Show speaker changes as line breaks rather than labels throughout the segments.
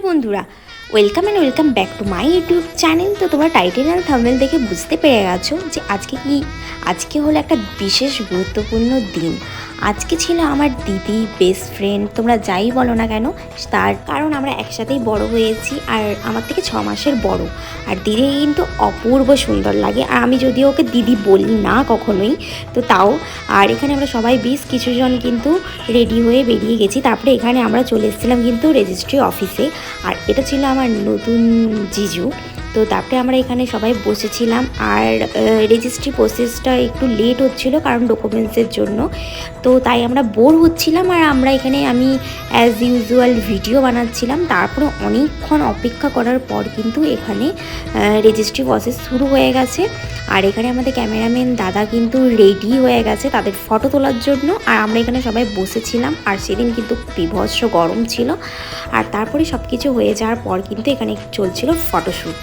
বন্ধুরা welcome and welcome back to my YouTube channel তো তোমরা টাইটেল আর থামেল দেখে বুঝতে পেরে গেছো যে আজকে কি, আজকে হলো একটা বিশেষ গুরুত্বপূর্ণ দিন। আজকে ছিল আমার দিদি বেস্ট ফ্রেন্ড তোমরা যাই বলো না কেন, তার কারণ আমরা একসাথেই বড় হয়েছি আর আমার থেকে ছ মাসের বড়। আর দিদি কিন্তু অপূর্ব সুন্দর লাগে, আর আমি যদিও ওকে দিদি বলি না কখনোই, তো তাও। আর এখানে আমরা সবাই বেশ কিছুজন কিন্তু রেডি হয়ে বেরিয়ে গেছি। তারপরে এখানে আমরা চলে এসেছিলাম কিন্তু রেজিস্ট্রি অফিসে আর এটা ছিল আমার নতুন জিজু। তো তারপরে আমরা এখানে সবাই বসেছিলাম আর রেজিস্ট্রি প্রসেসটা একটু লেট হচ্ছিল কারণ ডকুমেন্টসের জন্য। তো তাই আমরা বোর হচ্ছিলাম আর আমরা এখানে আমি অ্যাজ ইউজুয়াল ভিডিও বানাচ্ছিলাম। তারপরে অনেকক্ষণ অপেক্ষা করার পর কিন্তু এখানে রেজিস্ট্রি প্রসেস শুরু হয়ে গেছে। আর এখানে আমাদের ক্যামেরাম্যান দাদা কিন্তু রেডি হয়ে গেছে তাদের ফটো তোলার জন্য। আর আমরা এখানে সবাই বসেছিলাম আর সেদিন কিন্তু বিভৎস গরম ছিল। আর তারপরে সব কিছু হয়ে যাওয়ার পর কিন্তু এখানে চলছিল ফটোশ্যুট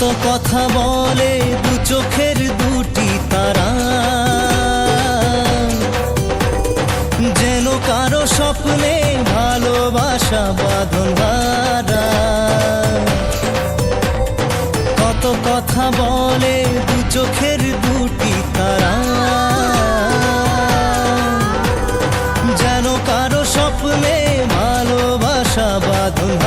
কত কথা বলে দু চোখের দুটি তারা যেন কারও স্বপ্নে ভালোবাসা বাঁধন। কত কথা বলে দু চোখের দুটি তারা যেন কারও স্বপ্নে ভালোবাসা বাঁধন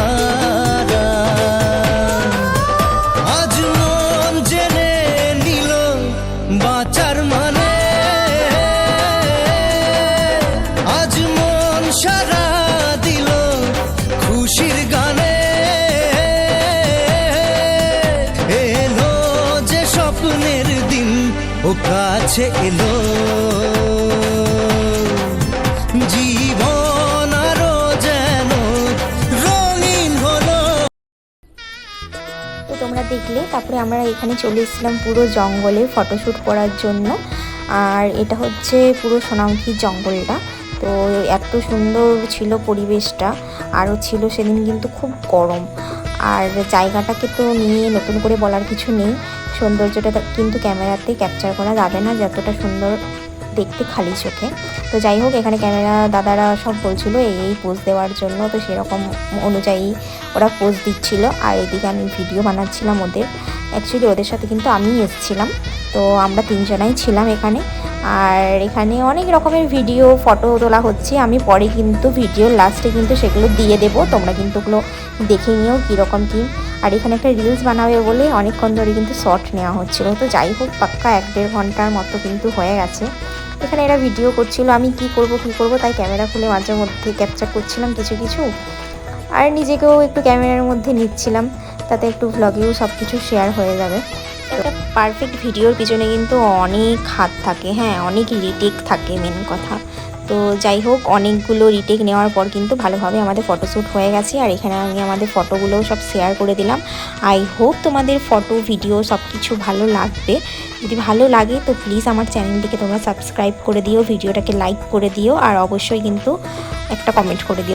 স্বপ্নের দিন ও কাছে এলো। জীবন আরও যেন রঙিন হলো।
তো তোমরা দেখলে, তারপরে আমরা এখানে চলে এসেছিলাম পুরো জঙ্গলে ফটোশ্যুট করার জন্য। আর এটা হচ্ছে পুরো সোনামুখী জঙ্গলটা। তো এত সুন্দর ছিল পরিবেশটা। আরও ছিল সেদিন কিন্তু খুব গরম। আর জায়গাটাকে তো নিয়ে নতুন করে বলার কিছু নেই। সৌন্দর্যটা কিন্তু ক্যামেরাতে ক্যাপচার করা যাবে না, যতটা সুন্দর দেখতে খালি চোখে। তো যাই হোক, এখানে ক্যামেরা দাদারা সব বলছিল, এই এই পোজ দেওয়ার জন্য। তো সেরকম অনুযায়ী ওরা পোজ দিচ্ছিল। আর এদিকে আমি ভিডিও বানাচ্ছিলাম ওদের। অ্যাকচুয়ালি ওদের সাথে কিন্তু আমি এসেছিলাম। তো আমরা তিনজনাই ছিলাম এখানে। আর এখানে অনেক রকমের ভিডিও ফটো তোলা হচ্ছে। আমি পরে কিন্তু ভিডিও লাস্টে কিন্তু সেগুলো দিয়ে দেবো। তোমরা কিন্তু ওগুলো দেখে নিও কীরকম কী। আর এখানে একটা রিলস বানাবে বলে অনেকক্ষণ ধরে কিন্তু শর্ট নেওয়া হচ্ছিল। তো যাই হোক, পাক্কা এক দেড় ঘণ্টার মতো কিন্তু হয়ে গেছে। এখানে এরা ভিডিও করছিল, আমি কি করব কি করব, তাই ক্যামেরা খুলে মাঝে মধ্যে ক্যাপচার করছিলাম কিছু কিছু। আর নিজেকেও একটু ক্যামেরার মধ্যে নিচ্ছিলাম, তাতে একটু ভ্লগেও সব কিছু শেয়ার হয়ে যাবে। একটা পারফেক্ট ভিডিওর পিছনে কিন্তু অনেক হাত থাকে হ্যাঁ অনেক রিটেক থাকে মেন কথা। তো যাই হোক, অনেকগুলো রিটেক নেওয়ার পর কিন্তু ভালোভাবে আমাদের ফটোশ্যুট হয়ে গেছে। আর এখানে আমি আমাদের ফটোগুলো সব শেয়ার করে দিলাম। আই হোপ তোমাদের ফটো ভিডিও সব কিছু ভালো লাগবে। যদি ভালো লাগে তো প্লিজ আমার চ্যানেলটিকে তোমরা সাবস্ক্রাইব করে দিও, ভিডিওটাকে লাইক করে দিও, আর অবশ্যই কিন্তু একটা কমেন্ট করে দিও।